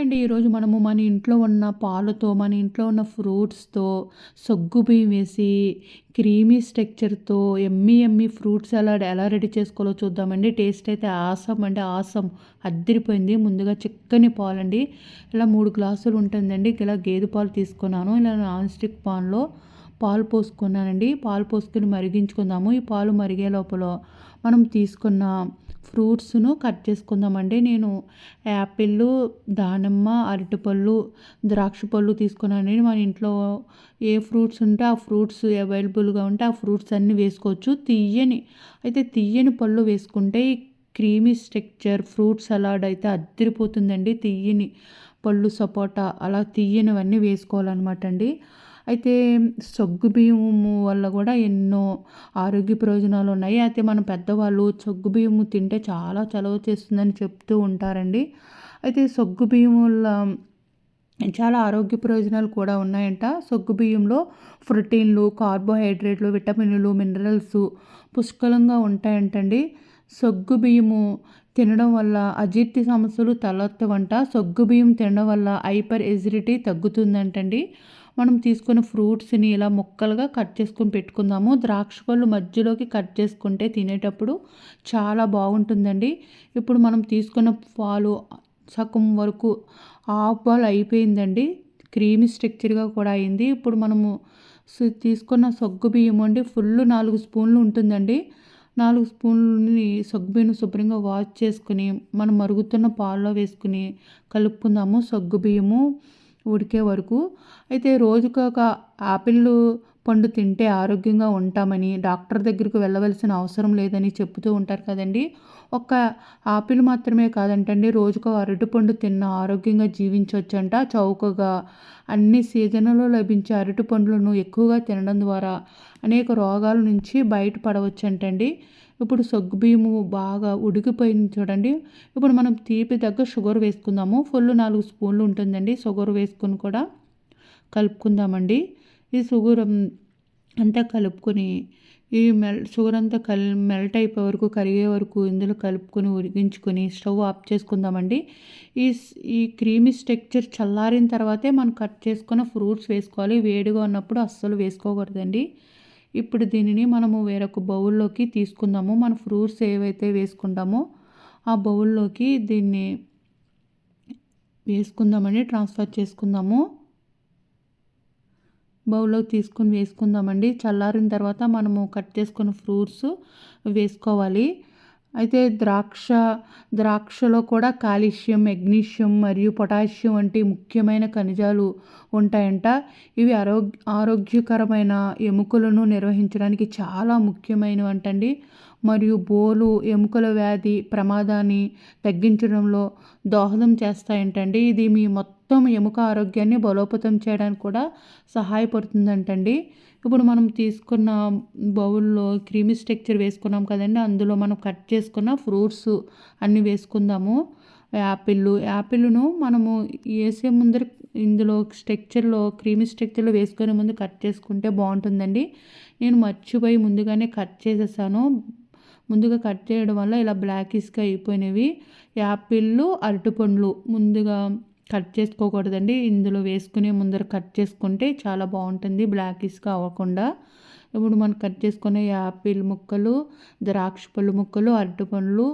And ఈరోజు మనము మన ఇంట్లో ఉన్న పాలతో మన ఇంట్లో ఉన్న ఫ్రూట్స్తో సగ్గు బియ్యం వేసి క్రీమీ స్ట్రక్చర్తో ఎమ్మి ఎమ్మి ఫ్రూట్ సలాడ్ ఎలా రెడీ చేసుకోవాలో చూద్దామండి. టేస్ట్ అయితే ఆసం అంటే ఆసం అద్దరిపోయింది. ముందుగా చిక్కని పాలండి. ఇలా మూడు గ్లాసులు ఉంటుందండి. ఇలా గేదె పాలు తీసుకున్నాను. ఇలా నాన్ స్టిక్ పాన్లో పాలు పోసుకున్నానండి. పాలు పోసుకొని మరిగించుకుందాము. ఈ పాలు మరిగే లోపల మనం తీసుకున్న ఫ్రూట్స్ను కట్ చేసుకుందామండి. నేను యాపిల్ దానిమ్మ అరటిపళ్ళు ద్రాక్ష పళ్ళు తీసుకున్నాను మన ఇంట్లో ఏ ఫ్రూట్స్ ఉంటే ఆ ఫ్రూట్స్ అవైలబుల్గా ఉంటే ఆ ఫ్రూట్స్ అన్నీ వేసుకోవచ్చు. తీయని అయితే తీయని పళ్ళు వేసుకుంటే క్రీమీ స్ట్రక్చర్ ఫ్రూట్ సలాడ్ అయితే అద్దరిపోతుందండి. తీయని పళ్ళు సపోటా అలా తీయనివన్నీ వేసుకోవాలన్నమాట అండి అయితే సగ్గు బియ్యము వల్ల కూడా ఎన్నో ఆరోగ్య ప్రయోజనాలు ఉన్నాయి. అయితే మన పెద్దవాళ్ళు సగ్గు బియ్యము తింటే చాలా చలవ చేస్తుందని చెప్తూ ఉంటారండి. అయితే సగ్గు బియ్యం వల్ల చాలా ఆరోగ్య ప్రయోజనాలు కూడా ఉన్నాయంట. సగ్గు బియ్యంలో ప్రోటీన్లు కార్బోహైడ్రేట్లు విటమిన్లు మినరల్స్ పుష్కలంగా ఉంటాయంటండి. సగ్గు బియ్యము తినడం వల్ల అజీర్తి సమస్యలు తలెత్తవంట. సొగ్గు బియ్యం తినడం వల్ల హైపర్ ఎసిడిటీ తగ్గుతుందంటండి. మనం తీసుకున్న ఫ్రూట్స్ని ఇలా ముక్కలుగా కట్ చేసుకొని పెట్టుకుందాము. ద్రాక్ష పళ్ళు మధ్యలోకి కట్ చేసుకుంటే తినేటప్పుడు చాలా బాగుంటుందండి. ఇప్పుడు మనం తీసుకున్న పాలు సగం వరకు ఆఫ్ పాలు అయిపోయిందండి. క్రీమీ స్ట్రక్చర్గా కూడా అయింది. ఇప్పుడు మనము తీసుకున్న సగ్గు బియ్యం అండి ఫుల్ నాలుగు స్పూన్లు ఉంటుందండి. నాలుగు స్పూన్లని సగ్గుబియ్యం శుభ్రంగా వాష్ చేసుకుని మనం మరుగుతున్న పాల్లో వేసుకుని కలుపుకుందాము సగ్గుబియ్యము ఉడికే వరకు. అయితే రోజుకొక ఆపిల్లు ఆపిల్ పండు తింటే ఆరోగ్యంగా ఉంటామని డాక్టర్ దగ్గరికి వెళ్ళవలసిన అవసరం లేదని చెప్తూ ఉంటారు కదండి. ఒక్క ఆపిల్ మాత్రమే కాదంటండి రోజుకు అరటిపండు తిన్న ఆరోగ్యంగా జీవించవచ్చంట చౌకగా అన్ని సీజన్లలో లభించే అరటి పండ్లను ఎక్కువగా తినడం ద్వారా అనేక రోగాల నుంచి బయటపడవచ్చంటండి. ఇప్పుడు సగ్గుబియ్యము బాగా ఉడికిపోయింది చూడండి. ఇప్పుడు మనం తీపి తగ్గ షుగర్ వేసుకుందాము. ఫుల్ నాలుగు స్పూన్లు ఉంటుందండి షుగర్ వేసుకొని కూడా కలుపుకుందామండి. ఈ సుగురం అంతా కలుపుకొని ఈ మెల్ షుగర్ అంతా కల్ మెల్ట్ అయిపోయే వరకు కరిగే వరకు ఇందులో కలుపుకొని ఉడికించుకొని స్టవ్ ఆఫ్ చేసుకుందామండి. ఈ ఈ క్రీమీ స్ట్రక్చర్ చల్లారిన తర్వాతే మనం కట్ చేసుకున్న ఫ్రూట్స్ వేసుకోవాలి. వేడిగా ఉన్నప్పుడు అస్సలు వేసుకోకూడదండి. ఇప్పుడు దీనిని మనము వేరొక బౌల్లోకి తీసుకుందాము. మన ఫ్రూట్స్ ఏవైతే వేసుకుంటామో ఆ బౌల్లోకి దీన్ని వేసుకుందామండి. ట్రాన్స్ఫర్ చేసుకుందాము. బౌల్లో తీసుకుని వేసుకుందామండి. చల్లారిన తర్వాత మనము కట్ చేసుకున్న ఫ్రూట్స్ వేసుకోవాలి. అయితే ద్రాక్ష ద్రాక్షలో కూడా కాల్షియం మెగ్నీషియం మరియు పొటాషియం వంటి ముఖ్యమైన ఖనిజాలు ఉంటాయంట. ఇవి ఆరోగ్య ఆరోగ్యకరమైన ఎముకలను నిర్వహించడానికి చాలా ముఖ్యమైనవి అంటండి మరియు బోలు ఎముకల వ్యాధి ప్రమాదాన్ని తగ్గించడంలో దోహదం చేస్తాయంటండి. ఇది మీ మొత్తం మొత్తం ఎముక ఆరోగ్యాన్ని బలోపేతం చేయడానికి కూడా సహాయపడుతుందంటండి. ఇప్పుడు మనం తీసుకున్న బౌల్లో క్రీమీ స్ట్రక్చర్ వేసుకున్నాం కదండి. అందులో మనం కట్ చేసుకున్న ఫ్రూట్స్ అన్నీ వేసుకుందాము. యాపిల్ యాపిల్ను మనము వేసే ముందర ఇందులో స్ట్రక్చర్లో క్రీమీ స్ట్రక్చర్లో వేసుకునే ముందు కట్ చేసుకుంటే బాగుంటుందండి. నేను మర్చిపోయి ముందుగానే కట్ చేసేసాను. ముందుగా కట్ చేయడం వల్ల ఇలా బ్లాకిష్గా అయిపోయినవి. యాపిళ్ళు అరటిపండ్లు ముందుగా కట్ చేసుకోకూడదండి. ఇందులో వేసుకునే ముందర కట్ చేసుకుంటే చాలా బాగుంటుంది. బ్లాకిష్గా అవ్వకుండా ఇప్పుడు మనం కట్ చేసుకునే యాపిల్ ముక్కలు ద్రాక్ష పళ్ళు ముక్కలు అరటిపండ్లు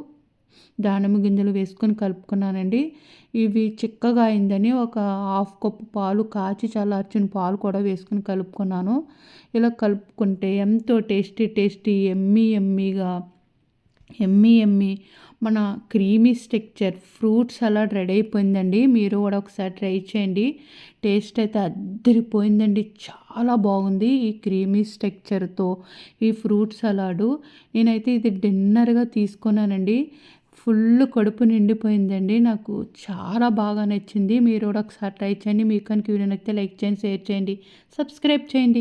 దానిమ్మ గింజలు వేసుకొని కలుపుకున్నానండి. ఇవి చిక్కగా అయిందని ఒక హాఫ్ కప్పు పాలు కాచి చల్లార్చిన పాలు కూడా వేసుకుని కలుపుకున్నాను. ఇలా కలుపుకుంటే ఎంతో టేస్టీ టేస్టీ ఎమ్మీ ఎమ్మీగా ఎమ్మీ ఎమ్మి. మన creamy structure fruit salad ready అయిపోయిందండి. మీరు కూడా ఒకసారి ట్రై చేయండి. టేస్ట్ అయితే అద్దరిపోయిందండి. చాలా బాగుంది ఈ క్రీమీ స్ట్రక్చర్తో ఈ ఫ్రూట్ సలాడు. నేనైతే ఇది డిన్నర్గా తీసుకున్నానండి. ఫుల్ కడుపు నిండిపోయిందండి. నాకు చాలా బాగా నచ్చింది. మీరు కూడా ఒకసారి ట్రై చేయండి. మీకు కనుక వీడియో నచ్చితే లైక్ చేయండి షేర్ చేయండి సబ్స్క్రైబ్ చేయండి.